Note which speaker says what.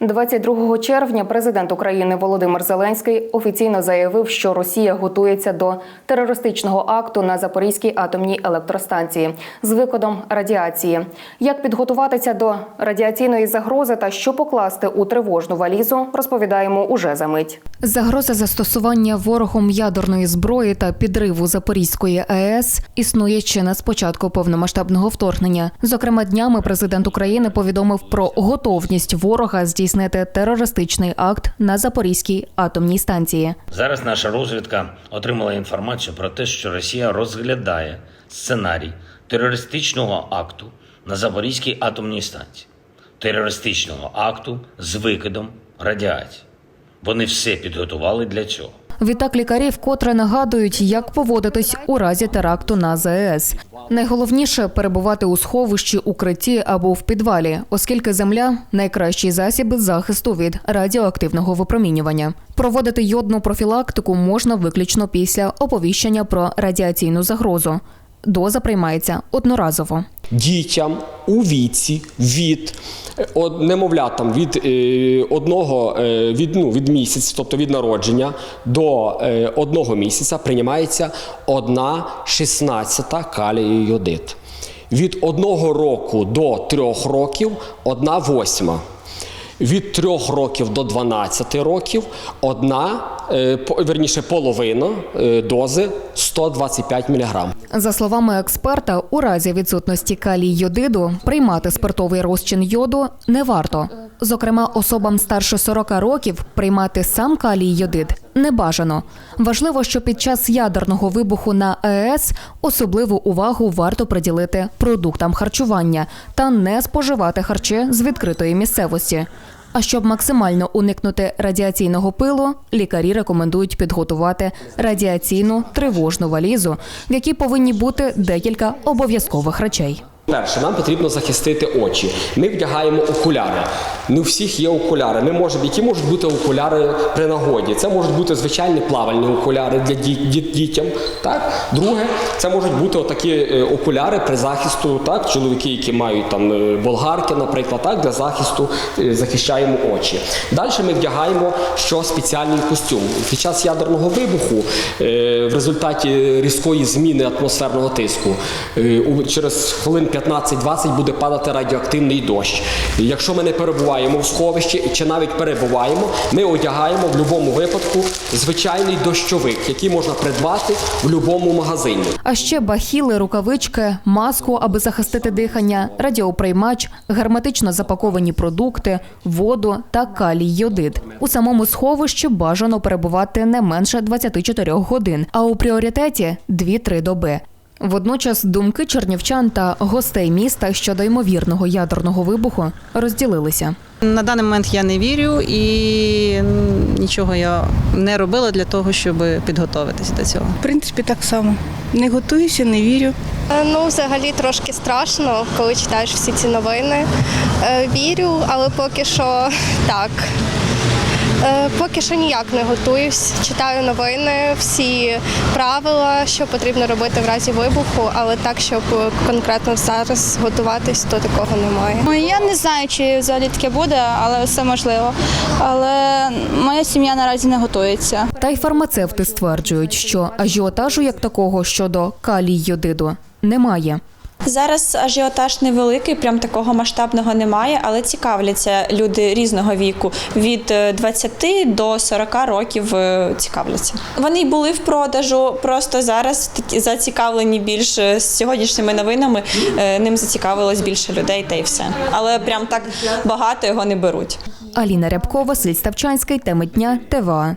Speaker 1: 22 червня президент України Володимир Зеленський офіційно заявив, що Росія готується до терористичного акту на Запорізькій атомній електростанції з викидом радіації. Як підготуватися до радіаційної загрози та що покласти у тривожну валізу, розповідаємо уже за мить. Загроза застосування ворогом ядерної зброї та підриву Запорізької АЕС існує ще на спочатку повномасштабного вторгнення. Зокрема, днями президент України повідомив про готовність ворога здійснити терористичний акт на Запорізькій атомній станції.
Speaker 2: Зараз наша розвідка отримала інформацію про те, що Росія розглядає сценарій терористичного акту на Запорізькій атомній станції, терористичного акту з викидом радіації. Вони все підготували для цього.
Speaker 1: Відтак лікарі вкотре нагадують, як поводитись у разі теракту на ЗАЕС. Найголовніше перебувати у сховищі, укритті або в підвалі, оскільки земля найкращий засіб захисту від радіоактивного випромінювання. Проводити йодну профілактику можна виключно після оповіщення про радіаційну загрозу. Доза приймається одноразово.
Speaker 3: дітям у віці від е, немовлятам від е, одного е, від, ну, від місяць, тобто від народження до одного місяця приймається одна шістнадцята калію йодит. Від одного року до трьох років одна восьма. Від 3 років до 12 років одна, е, верніше половина е, дози 125 мг.
Speaker 1: За словами експерта, у разі відсутності калій йодиду приймати спиртовий розчин йоду не варто. Зокрема, особам старше 40 років приймати сам калій йодид не бажано. Важливо, що під час ядерного вибуху на АЕС особливу увагу варто приділити продуктам харчування та не споживати харчі з відкритої місцевості. А щоб максимально уникнути радіаційного пилу, лікарі рекомендують підготувати радіаційну тривожну валізу, в якій повинні бути декілька обов'язкових речей.
Speaker 3: Перше, нам потрібно захистити очі. Ми вдягаємо окуляри. Не у всіх є окуляри. Ми можемо, які можуть бути окуляри при нагоді. Це можуть бути звичайні плавальні окуляри для ді- ді- дітям. Так? Друге, це можуть бути отакі е, окуляри при захисту, так? чоловіки, які мають там е, болгарки, наприклад, так? для захисту е, захищаємо очі. Далі ми вдягаємо що спеціальний костюм. Під час ядерного вибуху в результаті різкої зміни атмосферного тиску через хвилин 15-20 буде падати радіоактивний дощ. Якщо ми не перебуваємо в сховищі чи навіть перебуваємо, ми одягаємо в будь-якому випадку звичайний дощовик, який можна придбати в будь-якому магазині.
Speaker 1: А ще бахіли, рукавички, маску, аби захистити дихання, радіоприймач, герметично запаковані продукти, воду та калій йодид. У самому сховищі бажано перебувати не менше 24 годин, а у пріоритеті 2-3 доби. Водночас думки чернівчан та гостей міста щодо ймовірного ядерного вибуху розділилися.
Speaker 4: На даний момент я не вірю і нічого я не робила для того, щоб підготуватися до цього.
Speaker 5: В принципі, так само. Не готуюся, не вірю.
Speaker 6: Е, Ну, взагалі трошки страшно, коли читаєш всі ці новини. Е, Вірю, але поки що так. Е, Поки що ніяк не готуюсь. Читаю новини, всі правила, що потрібно робити в разі вибуху, але так, щоб конкретно зараз готуватись, то такого немає.
Speaker 7: Я не знаю, чи взагалі таке буде, але все можливо. Але моя сім'я наразі не готується.
Speaker 1: Та й фармацевти стверджують, що ажіотажу як такого щодо калій йодиду немає.
Speaker 8: Зараз ажіотаж невеликий, прям такого масштабного немає, але цікавляться люди різного віку від е, 20 до 40 років е, цікавляться. Вони були в продажу, просто зараз зацікавлені більше з сьогоднішніми новинами. е, Ним зацікавилось більше людей, та й все. Але прям так багато його не беруть.
Speaker 1: Аліна Рябкова, Василь Ставчанський, теми дня, ТВА.